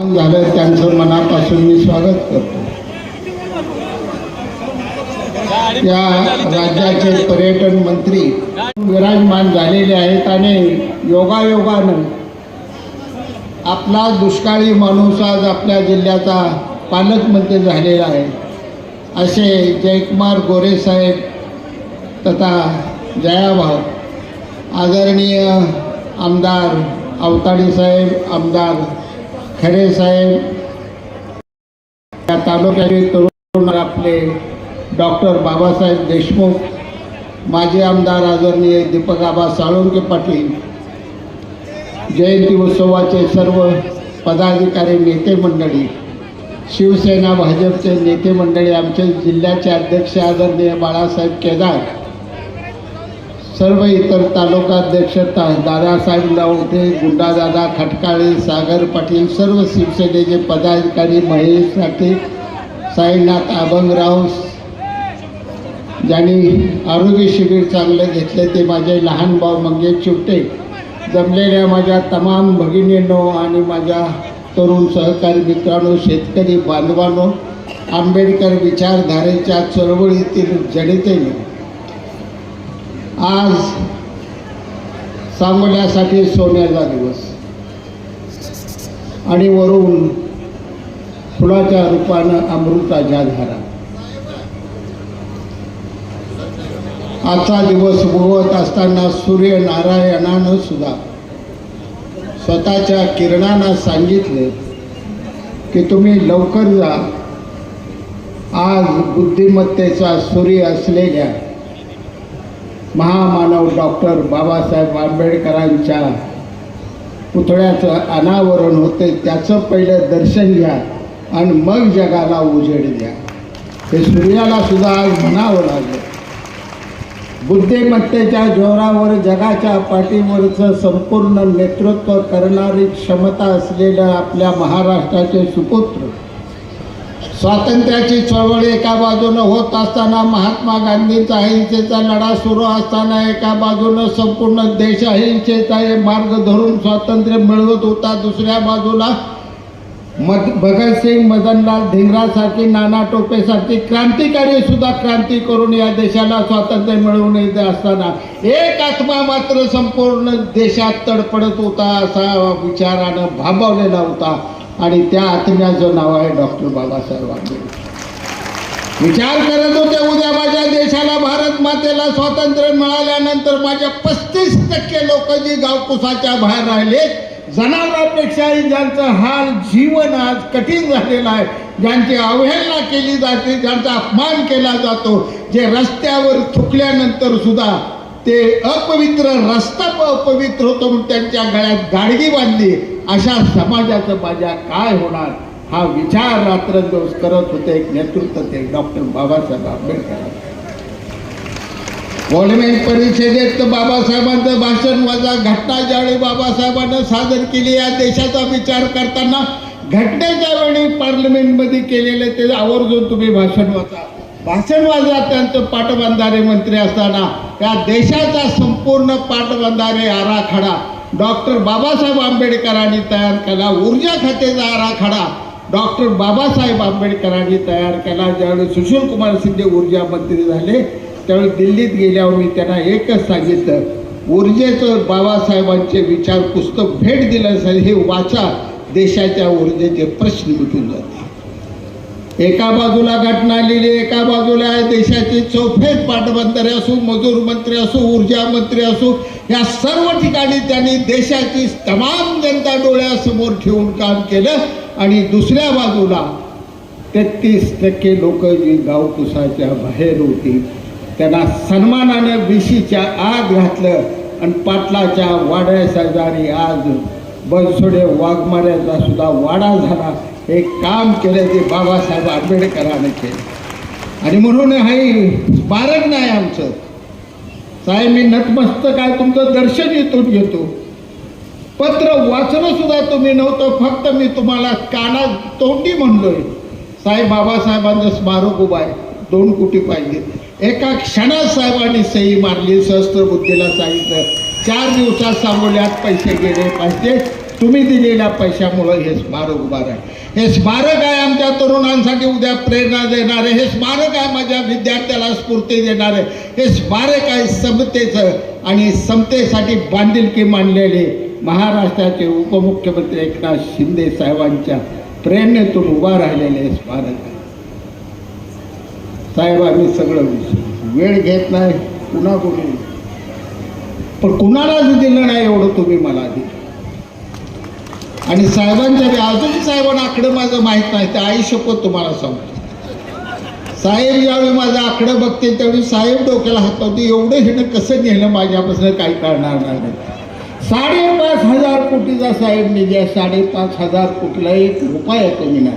झालं त्यांचं मनापासून मी स्वागत करतो. या राज्याचे पर्यटन मंत्री विराजमान झालेले आहेत आणि योगायोगानं आपला दुष्काळी माणूस आज आपल्या जिल्ह्याचा पालकमंत्री झालेला आहे. असे जयकुमार गोरे साहेब तथा जयाभाऊ आदरणीय आमदार अवताडी साहेब आमदार खरे साहेब. या तालुक्याचे तरुण आपले डॉक्टर बाबासाहेब देशमुख माजी आमदार आदरणीय दीपक आबा साळुंके पाटील जयंती उत्सवाचे सर्व पदाधिकारी नेते मंडळी शिवसेना भाजपचे नेते मंडळी आमचे जिल्ह्याचे अध्यक्ष आदरणीय बाळासाहेब केदार सर्व इतर तालुकाध्यक्ष ता दादासाहेब लावते गुंडादादा खटकाळे सागर पाटील सर्व शिवसेनेचे पदाधिकारी महेश साठे साईनाथ अभंगराव ज्यांनी आरोग्य शिबिर चांगलं घेतलं ते माझे लहान भाऊ मंगेश चिवटे जमलेल्या माझ्या तमाम भगिनींनो आणि माझ्या तरुण सहकारी मित्रांनो शेतकरी बांधवांनो आंबेडकर विचारधारेच्या चळवळीतील जनतेने आज सांगोल्यासाठी सोन्याचा दिवस. आणि वरून फुलाच्या रूपानं अमृताच्या धारा आजचा दिवस उगवत असताना सूर्यनारायणानं सुद्धा स्वतःच्या किरणांना सांगितले की तुम्ही लवकर जा. आज बुद्धिमत्तेचा सूर्य असलेल्या महामानव डॉक्टर बाबासाहेब आंबेडकरांच्या पुतळ्याचं अनावरण होते त्याचं पहिलं दर्शन घ्या आणि मग जगाला उजेड द्या. हे सूर्याला सुद्धा आज म्हणावं लागलं. बुद्धिमत्तेच्या जोरावर जगाच्या पाठीवरचं संपूर्ण नेतृत्व करणारी क्षमता असलेल्या आपल्या महाराष्ट्राचे सुपुत्र स्वातंत्र्याची चळवळ एका बाजूनं होत असताना महात्मा गांधींचा अहिंसेचा लढा सुरू असताना एका बाजूनं संपूर्ण देश अहिंसेचा हे मार्ग धरून स्वातंत्र्य मिळवत होता. दुसऱ्या बाजूला मद भगतसिंग मदनलाल धिंगरासारखी नाना टोपेसारखी क्रांतिकारी सुद्धा क्रांती करून या देशाला स्वातंत्र्य मिळवून येत असताना एक आत्मा मात्र संपूर्ण देशात तडपडत होता असा विचारानं भांबवलेला होता. आणि त्या आत्म्याचं नाव आहे डॉक्टर बाबासाहेब आंबेडकर. विचार करत होते उद्या माझ्या देशाला भारत मातेला स्वातंत्र्य मिळाल्यानंतर माझ्या पस्तीस टक्के लोक जी गावकुसाच्या बाहेर राहिले जनावरांपेक्षाही ज्यांचं हाल जीवन आज कठीण झालेलं आहे. ज्यांची अवहेलना केली जाते ज्यांचा अपमान केला जातो जे रस्त्यावर थुकल्यानंतर सुद्धा ते अपवित्र रस्ता प- अपवित्र होतो म्हणून त्यांच्या गळ्यात गाडगी बांधली. अशा समाजाचं माझ्या काय होणार हा विचार रात्रंदिवस करत होते एक नेतृत्व ते डॉक्टर बाबासाहेब आंबेडकर. वॉलमेन परिषदेत बाबासाहेबांचं भाषण वजा घटना ज्यावेळी बाबासाहेबांना सादर केली या देशाचा विचार करताना घटनेच्या वेळी पार्लमेंटमध्ये केलेले ते आवर्जून तुम्ही भाषण वाचा. भाषण वाजा त्यांचं पाटबंधारे मंत्री असताना या देशाचा संपूर्ण पाटबंधारे आराखडा डॉक्टर बाबासाहेब आंबेडकरांनी तयार केला. ऊर्जा खात्याचा आराखडा. डॉक्टर बाबासाहेब आंबेडकरांनी तयार केला. ज्यावेळी सुशील कुमार शिंदे ऊर्जा मंत्री झाले त्यावेळी दिल्लीत गेल्यावर मी त्यांना एकच सांगितलं. ऊर्जेचं बाबासाहेबांचे विचार पुस्तक भेट दिलं असेल हे वाचा. देशाच्या ऊर्जेचे प्रश्न मिटून जाते एका बाजूला घटना लिहिली एका बाजूला देशाचे चौफेर पाटबंधारे असो मजूर मंत्री असो ऊर्जा मंत्री असो या सर्व ठिकाणी त्यांनी देशाची तमाम जनता डोळ्यासमोर ठेवून काम केलं. आणि दुसऱ्या बाजूला तेहतीस टक्के लोक जी गावकुसाच्या बाहेर होती त्यांना सन्मानानं विशीच्या आत घातलं. आणि पाटलाच्या वाड्या शेजारी आज बनसोडे वाघमाऱ्याचा सुद्धा वाडा झाला. हे काम केलं ते बाबासाहेब आंबेडकरांनी केलं आणि म्हणून हे स्मारक नाही आमचं. साहेब मी नतमस्तक आहे तुमचं दर्शन इथून घेतो. पत्र वाचलं सुद्धा तुम्ही नव्हतं फक्त मी तुम्हाला कानात तोंडी म्हणलोय. साहेब बाबासाहेबांचं स्मारक उभा आहे दोन कोटी पाहिजे. एका क्षणात साहेबांनी सही मारली सहस्त्र बुद्धीला सांगितलं. चार दिवसात सांगोल्यात पैसे गेले पाहिजे तुम्ही दिलेल्या पैशामुळं हे स्मारक उभा आहे हे स्मारक आहे आमच्या तरुणांसाठी उद्या प्रेरणा देणारे हे स्मारक आहे माझ्या विद्यार्थ्याला स्फूर्ती देणारे हे स्मारक आहे समतेचं आणि समतेसाठी बांधिलकी मानलेले महाराष्ट्राचे उपमुख्यमंत्री एकनाथ शिंदे साहेबांच्या प्रेरणेतून उभा राहिलेले हे स्मारक आहे. साहेब आम्ही सगळं वेळ घेत नाही कुणा कोणी पण कुणालाच दिलं नाही एवढं तुम्ही मला दिलं आणि साहेबांच्या बी- अजून साहेबांना आकडं माझं माहीत नाही ते आई शपथ तुम्हाला सांगतो. साहेब ज्यावेळी माझं आकडं बघते त्यावेळी साहेब डोक्याला हात लावते एवढं हिनं कसं नेलं माझ्यापासून काही करणार नाही. साडेपाच हजार कोटीचा साहेब निधी आहे साडेपाच हजार कोटीला एक रुपया कमी नाही.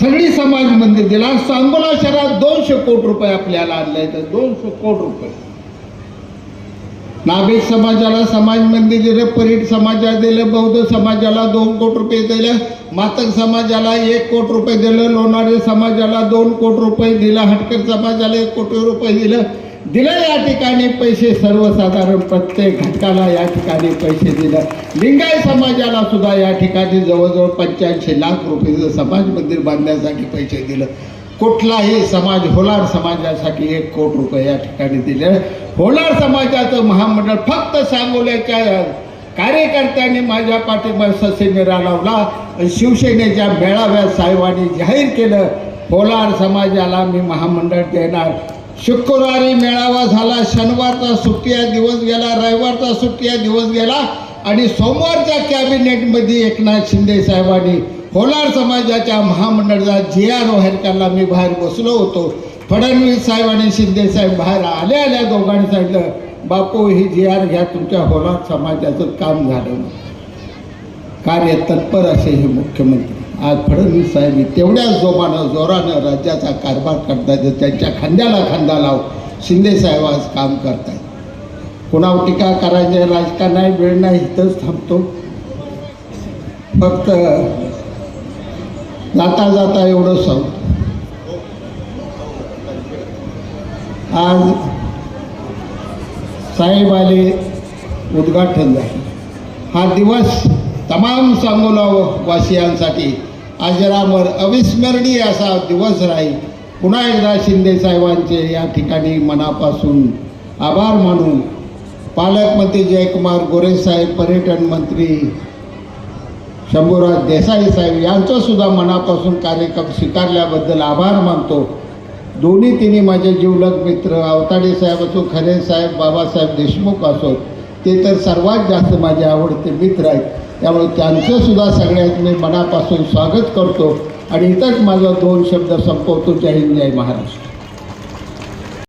सगळी समाज मंदिर दिला सांगोला शहरात दोनशे कोटी रुपये आपल्याला आणले तर दोनशे कोटी रुपये. नाभिक समाजाला समाज मंदिर दिलं परीट समाजाला दिलं बौद्ध समाजाला दोन कोटी रुपये दिलं मातक समाजाला एक कोटी रुपये दिलं लोणारे समाजाला दोन कोटी रुपये दिलं हटकर समाजाला एक कोटी रुपये दिलं. दिलं या ठिकाणी पैसे सर्वसाधारण प्रत्येक घटकाला या ठिकाणी पैसे दिलं. लिंगाय समाजाला सुद्धा या ठिकाणी जवळजवळ पंच्याऐंशी लाख रुपये समाज मंदिर बांधण्यासाठी पैसे दिलं. कुठलाही समाज होलार समाजासाठी एक कोट रुपये या ठिकाणी दिले. होलार समाजाचं महामंडळ फक्त सांगोल्याच्या कार्यकर्त्यांनी माझ्या पाठिंबा ससेमिरा लावला शिवसेनेच्या मेळाव्यात साहेबांनी जाहीर केलं होलार समाजाला मी महामंडळ देणार. शुक्रवारी मेळावा झाला शनिवारचा सुट्टीया दिवस गेला रविवारचा सुट्टीया दिवस गेला. आणि सोमवारच्या कॅबिनेटमध्ये एकनाथ शिंदे साहेबांनी होलार समाजाच्या महामंडळाचा जे आर व्हायरकाला मी बाहेर बसलो होतो. फडणवीस साहेब आणि शिंदे साहेब बाहेर आल्या आल्या दोघांनी सांगितलं बापू ही जी आर घ्या तुमच्या होलार समाजाचं काम झालं. कार्य तत्पर असे हे मुख्यमंत्री. आज फडणवीस साहेब तेवढ्याच जोमानं जोरानं राज्याचा कारभार करतायत त्यांच्या खांद्याला खांदा लाव शिंदे साहेब आज काम करतायत. कुणावर टीका करायचे राजकारण नाही वेळ नाही इथंच थांबतो. फक्त जाता जाता एवढं सांगतो आज साहेब आले उद्घाटन झालं. हा दिवस तमाम सांगोला वासियांसाठी अजरामर अविस्मरणीय असा दिवस राहील. पुन्हा एकदा शिंदे साहेबांचे या ठिकाणी मनापासून आभार मानून पालकमंत्री जयकुमार गोरेसाहेब पर्यटन मंत्री शंभूराज देसाई साहेब यांचं सुद्धा मनापासून कार्यक्रम स्वीकारल्याबद्दल आभार मानतो. दोन्ही तिन्ही माझे जीवलग मित्र अवताडे साहेब असो खरे साहेब बाबासाहेब देशमुख असो ते तर सर्वात जास्त माझे आवडते मित्र आहेत. त्यामुळे त्यांचं सुद्धा सगळ्यात मी मनापासून स्वागत करतो. आणि इथंच माझा दोन शब्द संपवतो. जय हिंद जय महाराष्ट्र.